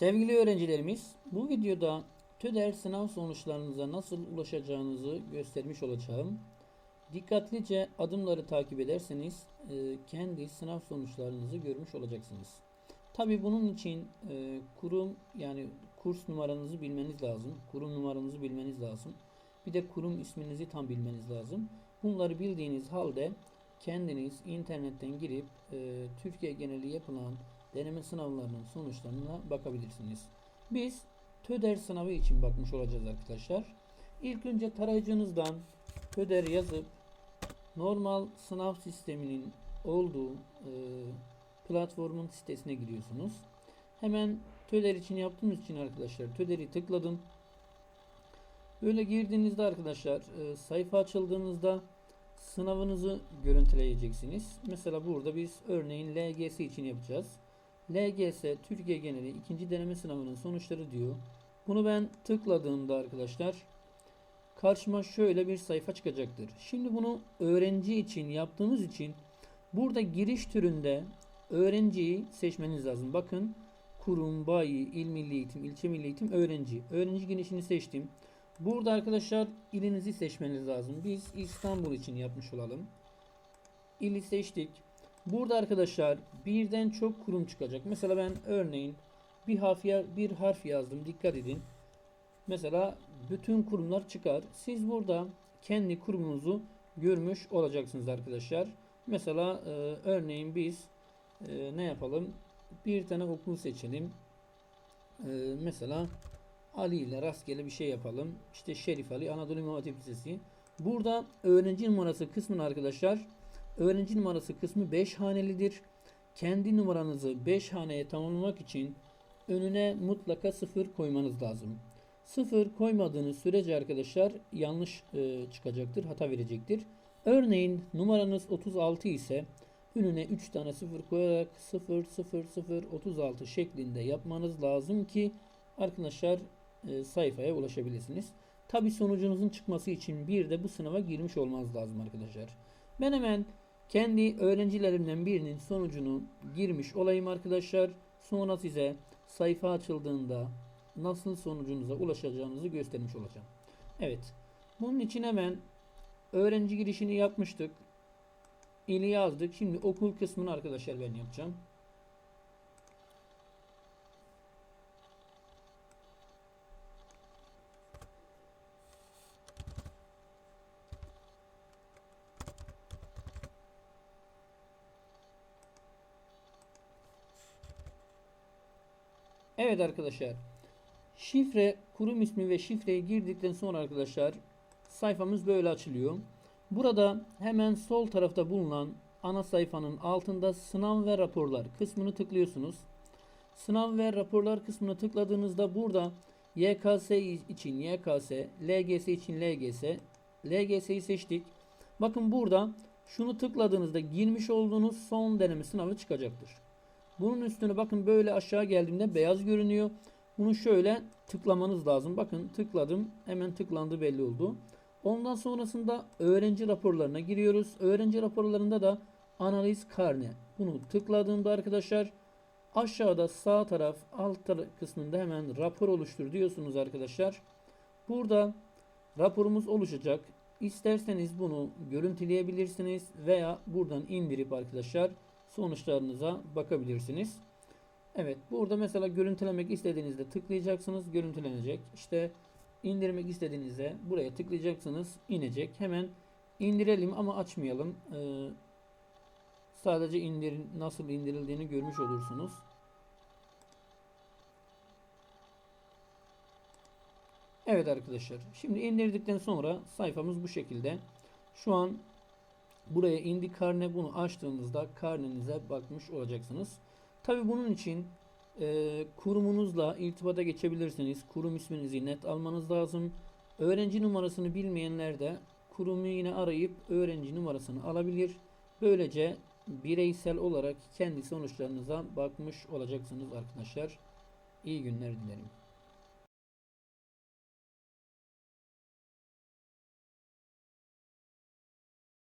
Sevgili öğrencilerimiz, bu videoda TÖDER sınav sonuçlarınıza nasıl ulaşacağınızı göstermiş olacağım. Dikkatlice adımları takip ederseniz e, kendi sınav sonuçlarınızı görmüş olacaksınız. Tabi bunun için e, kurum yani kurs numaranızı bilmeniz lazım. Kurum numaranızı bilmeniz lazım. Bir de kurum isminizi tam bilmeniz lazım. Bunları bildiğiniz halde kendiniz internetten girip e, Türkiye geneli yapılan deneme sınavlarının sonuçlarına bakabilirsiniz. Biz TÖDER sınavı için bakmış olacağız arkadaşlar. İlk önce tarayıcınızdan TÖDER yazıp normal sınav sisteminin olduğu e, platformun sitesine giriyorsunuz. Hemen TÖDER için yaptığımız için arkadaşlar TÖDER'i tıkladım. Böyle girdiğinizde arkadaşlar e, sayfa açıldığınızda sınavınızı görüntüleyeceksiniz. Mesela burada biz örneğin LGS için yapacağız. LGS Türkiye geneli ikinci deneme sınavının sonuçları diyor. Bunu ben tıkladığımda arkadaşlar karşıma şöyle bir sayfa çıkacaktır. Şimdi bunu öğrenci için yaptığımız için burada giriş türünde öğrenciyi seçmeniz lazım. Bakın kurum, bayi, il milli eğitim, ilçe milli eğitim, öğrenci. Öğrenci girişini seçtim. Burada arkadaşlar ilinizi seçmeniz lazım. Biz İstanbul için yapmış olalım. İli seçtik. Burada arkadaşlar birden çok kurum çıkacak. Mesela ben örneğin bir harf, bir harf yazdım. Dikkat edin. Mesela bütün kurumlar çıkar. Siz burada kendi kurumunuzu görmüş olacaksınız arkadaşlar. Mesela e, örneğin biz e, ne yapalım? Bir tane okul seçelim. E, mesela Ali ile rastgele bir şey yapalım. İşte Şerif Ali Anadolu İmam Lisesi. Burada öğrenci numarası kısmını arkadaşlar öğrenci numarası kısmı 5 hanelidir. Kendi numaranızı 5 haneye tamamlamak için önüne mutlaka 0 koymanız lazım. 0 koymadığınız sürece arkadaşlar yanlış e, çıkacaktır, hata verecektir. Örneğin numaranız 36 ise önüne 3 tane 0 koyarak 0 0 0 36 şeklinde yapmanız lazım ki arkadaşlar e, sayfaya ulaşabilirsiniz. Tabi sonucunuzun çıkması için bir de bu sınava girmiş olmanız lazım arkadaşlar. Ben hemen kendi öğrencilerimden birinin sonucunu girmiş olayım arkadaşlar. Sonra size sayfa açıldığında nasıl sonucunuza ulaşacağınızı göstermiş olacağım. Evet. Bunun için hemen öğrenci girişini yapmıştık. İli yazdık. Şimdi okul kısmını arkadaşlar ben yapacağım. Evet arkadaşlar. Şifre, kurum ismi ve şifreyi girdikten sonra arkadaşlar sayfamız böyle açılıyor. Burada hemen sol tarafta bulunan ana sayfanın altında sınav ve raporlar kısmını tıklıyorsunuz. Sınav ve raporlar kısmını tıkladığınızda burada YKS için YKS, LGS için LGS, LGS'yi seçtik. Bakın burada şunu tıkladığınızda girmiş olduğunuz son deneme sınavı çıkacaktır. Bunun üstüne bakın böyle aşağı geldiğimde beyaz görünüyor. Bunu şöyle tıklamanız lazım. Bakın tıkladım. Hemen tıklandı belli oldu. Ondan sonrasında öğrenci raporlarına giriyoruz. Öğrenci raporlarında da analiz karne. Bunu tıkladığımda arkadaşlar aşağıda sağ taraf alt kısmında hemen rapor oluştur diyorsunuz arkadaşlar. Burada raporumuz oluşacak. İsterseniz bunu görüntüleyebilirsiniz veya buradan indirip arkadaşlar sonuçlarınıza bakabilirsiniz. Evet burada mesela görüntülemek istediğinizde tıklayacaksınız görüntülenecek. İşte indirmek istediğinizde buraya tıklayacaksınız inecek. Hemen indirelim ama açmayalım. Ee, sadece indir nasıl indirildiğini görmüş olursunuz. Evet arkadaşlar. Şimdi indirdikten sonra sayfamız bu şekilde. Şu an Buraya indi karne bunu açtığınızda karnenize bakmış olacaksınız. Tabi bunun için e, kurumunuzla irtibata geçebilirsiniz. Kurum isminizi net almanız lazım. Öğrenci numarasını bilmeyenler de kurumu yine arayıp öğrenci numarasını alabilir. Böylece bireysel olarak kendi sonuçlarınıza bakmış olacaksınız arkadaşlar. İyi günler dilerim.